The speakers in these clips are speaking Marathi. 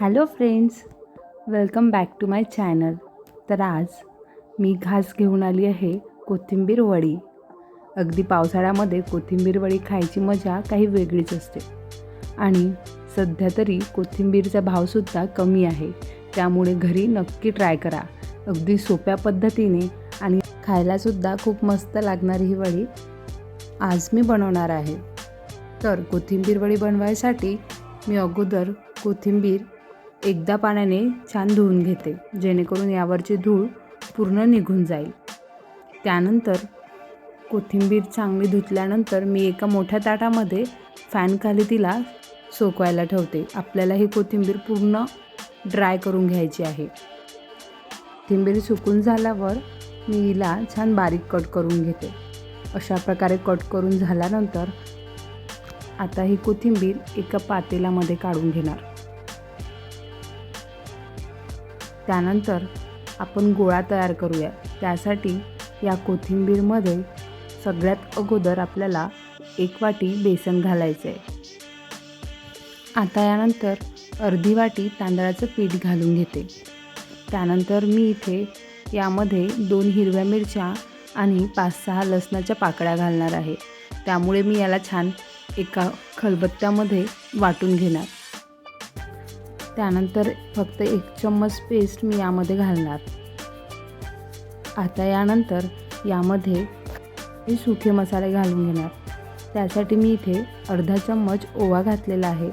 Hello friends welcome back to my channel तर आज मी घास घेऊन आली आहे कोथिंबीर वडी. अगदी पावसाळ्यामध्ये कोथिंबीर वडी खायची मजा काही वेगळीच असते. आणि सध्या तरी कोथिंबीरचा भावसुद्धा कमी आहे. त्यामुळे घरी नक्की ट्राय करा. अगदी सोप्या पद्धतीने आणि खायलासुद्धा खूप मस्त लागणारी ही वडी आज मी बनवणार आहे. तर कोथिंबीर वडी बनवायसाठी मी अगोदर कोथिंबीर एकदा पाण्याने छान धुवून घेते जेणेकरून यावरची धूळ पूर्ण निघून जाईल. त्यानंतर कोथिंबीर चांगली धुतल्यानंतर मी एका मोठ्या ताटामध्ये फॅनखाली तिला सोकवायला ठेवते. आपल्याला ही कोथिंबीर पूर्ण ड्राय करून घ्यायची आहे. कोथिंबीर सुकून झाल्यावर मी हिला छान बारीक कट करून घेते. अशा प्रकारे कट करून झाल्यानंतर आता ही कोथिंबीर एका पातेल्यामध्ये काढून घेणार. त्यानंतर आपण गोळा तयार करूया. त्यासाठी या कोथिंबीरमध्ये सगळ्यात अगोदर आपल्याला एक वाटी बेसन घालायचं आहे आता यानंतर अर्धी वाटी तांदळाचं पीठ घालून घेते. त्यानंतर मी इथे यामध्ये दोन हिरव्या मिरच्या आणि पाच सहा लसणाच्या पाकळ्या घालणार आहे. त्यामुळे मी याला छान एका खलबत्त्यामध्ये वाटून घेणार. त्यानंतर फक्त एक चम्मच पेस्ट मी यामध्ये घालणार. आता यानंतर यामध्ये मी सुखे मसाले घालून घेणार. त्यासाठी मी इथे अर्धा चम्मच ओवा घातलेला आहे.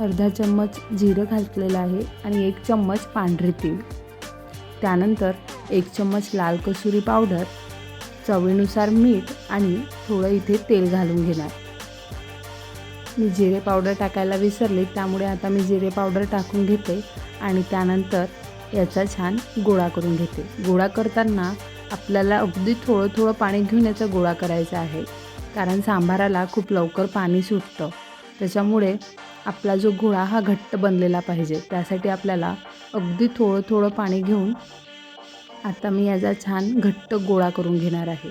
अर्धा चम्मच जिरं घातलेलं आहे आणि एक चम्मच पांढरे तीळ. त्यानंतर एक चम्मच लाल कसुरी पावडर चवीनुसार मीठ आणि थोडं इथे तेल घालून घेणार. मी जिरे पावडर टाकायला विसरले त्यामुळे आता मी जिरे पावडर टाकून घेते आणि त्यानंतर याचा छान गोळा करून घेते. गोळा करताना आपल्याला अगदी थोडं थोडं पाणी घेऊन याचा गोळा करायचा आहे कारण सांबाराला खूप लवकर पाणी सुटतं. त्याच्यामुळे आपला जो गोळा हा घट्ट बनलेला पाहिजे त्यासाठी आपल्याला अगदी थोडं थोडं पाणी घेऊन आता मी याचा छान घट्ट गोळा करून घेणार आहे.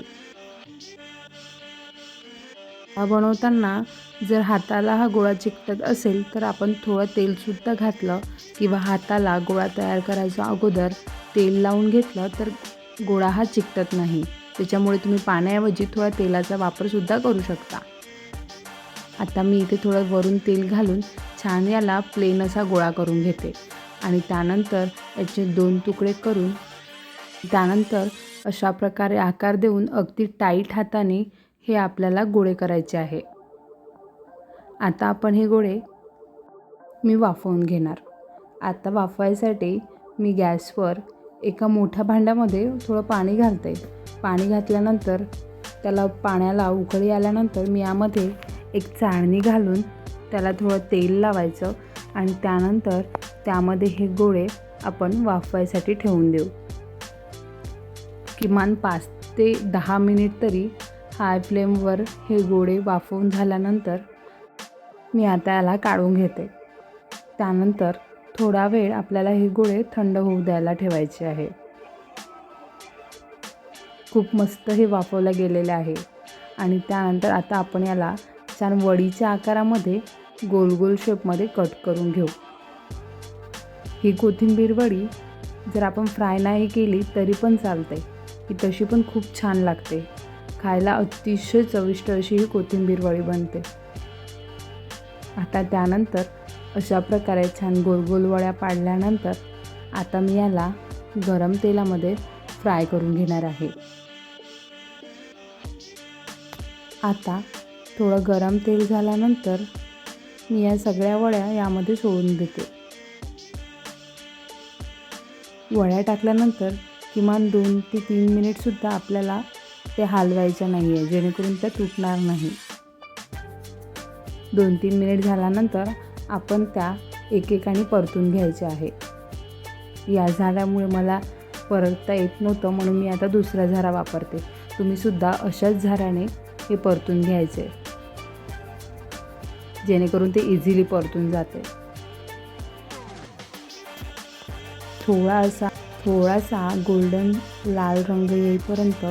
हा बनवताना जर हाताला हा गोळा चिकटत असेल तर आपण थोडं तेलसुद्धा घातलं किंवा हाताला गोळा तयार करायच्या अगोदर तेल लावून घेतलं तर गोळा हा चिकटत नाही. त्याच्यामुळे तुम्ही पाण्याऐवजी थोडा तेलाचा वापरसुद्धा करू शकता. आता मी इथे थोडं वरून तेल घालून छान याला प्लेन असा गोळा करून घेते. आणि त्यानंतर याचे दोन तुकडे करून त्यानंतर अशा प्रकारे आकार देऊन अगदी टाईट हाताने हे आपल्याला गोळे करायचे आहे. आता आपण हे गोळे मी वाफवून घेणार. आता वाफवायसाठी मी गॅसवर एका मोठ्या भांड्यामध्ये थोडं पाणी घालते. पाणी घातल्यानंतर त्याला पाण्याला उकळी आल्यानंतर मी यामध्ये एक चाळणी घालून त्याला थोडं तेल लावायचं आणि त्यानंतर त्यामध्ये हे गोळे आपण वाफवायसाठी ठेवून देऊ. किमान पाच ते दहा मिनिट तरी हाय फ्लेमवर हे गोळे वाफवून झाल्यानंतर मी आता याला काढून घेते. त्यानंतर थोडा वेळ आपल्याला हे गोळे थंड होऊ द्यायला ठेवायचे आहे. खूप मस्त हे वाफवलं गेलेलं आहे. आणि त्यानंतर आता आपण याला छान वडीच्या आकारामध्ये गोल गोल शेपमध्ये कट करून घेऊ. ही कोथिंबीर वडी जर आपण फ्राय नाही केली तरी पण चालते. ही तशी पण खूप छान लागते. खायला अतिशय चविष्ट अशी ही कोथिंबीर वडी बनते. आता त्यानंतर अशा प्रकारे छान गोल गोल वड्या पाडल्यानंतर आता मी याला गरम तेलामध्ये फ्राय करून घेणार आहे. आता थोडं गरम तेल झाल्यानंतर मी या सगळ्या वड्या यामध्ये सोडून देते. वड्या टाकल्यानंतर किमान दोन ते तीन मिनिटसुद्धा आपल्याला ते हलवायचं नाही आहे जेणेकरून त्या तुटणार नाही. दोन तीन मिनिट झाल्यानंतर आपण त्या एकेकाने परतून घ्यायच्या आहे. या झाडामुळे मला परतता येत नव्हतं म्हणून मी आता दुसरा झारा वापरते. तुम्हीसुद्धा अशाच झाराने हे परतून घ्यायचे जेणेकरून ते इझिली परतून जाते. थोडासा थोडासा गोल्डन लाल रंग येईपर्यंत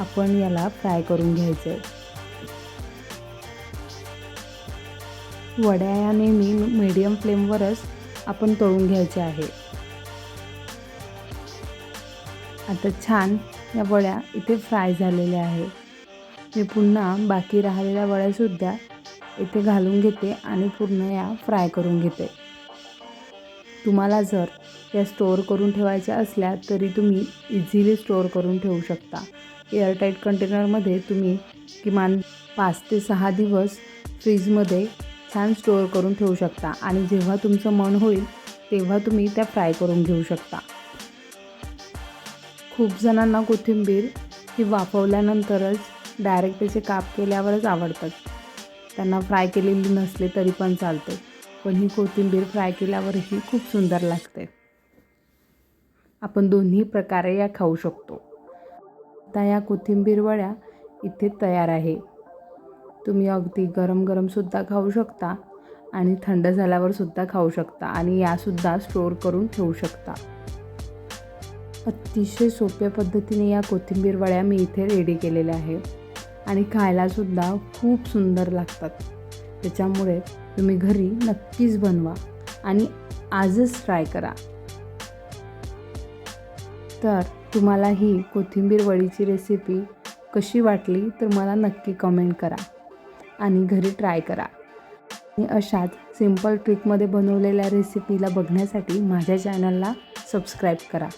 आपण याला फ्राय करून घ्यायचं. आहे वड्या या नेहमी मीडियम फ्लेमवरच आपण तळून घ्यायचे आहे. आता छान या वड्या इथे फ्राय झालेल्या आहे. मी पुन्हा बाकी राहिलेल्या वड्यासुद्धा इथे घालून घेते आणि पूर्ण या फ्राय करून घेते. तुम्हाला जर या स्टोअर करून ठेवायच्या असल्या तरी तुम्ही इझिली स्टोअर करून ठेवू शकता. एअरटाईट कंटेनरमध्ये तुम्ही किमान पाच ते सहा दिवस फ्रीजमध्ये छान स्टोअर करून ठेवू शकता. आणि जेव्हा तुमचं मन होईल तेव्हा तुम्ही त्या फ्राय करून घेऊ शकता. खूप जणांना कोथिंबीर ही वाफवल्यानंतरच डायरेक्ट त्याचे काप केल्यावरच आवडतात. त्यांना फ्राय केलेली नसले तरी पण चालते. पण ही कोथिंबीर फ्राय केल्यावरही खूप सुंदर लागते. आपण दोन्ही प्रकारे या खाऊ शकतो. आता या कोथिंबीर वड्या इथे तयार आहे. तुम्ही अगदी गरम गरमसुद्धा खाऊ शकता आणि थंड झाल्यावरसुद्धा खाऊ शकता आणि यासुद्धा स्टोअर करून ठेवू शकता. अतिशय सोप्या पद्धतीने या कोथिंबीर वड्या मी इथे रेडी केलेल्या आहे आणि खायलासुद्धा खूप सुंदर लागतात. त्याच्यामुळे तुम्ही घरी नक्कीच बनवा आणि आजच ट्राय करा. तर तुम्हाला ही कोथिंबीर वडीची रेसिपी कशी वाटली तर मला नक्की कमेंट करा आणि घरी ट्राय करा. आणि अशाच सिंपल ट्रिकमध्ये बनवलेल्या रेसिपीला बघण्यासाठी माझ्या चॅनलला सबस्क्राईब करा.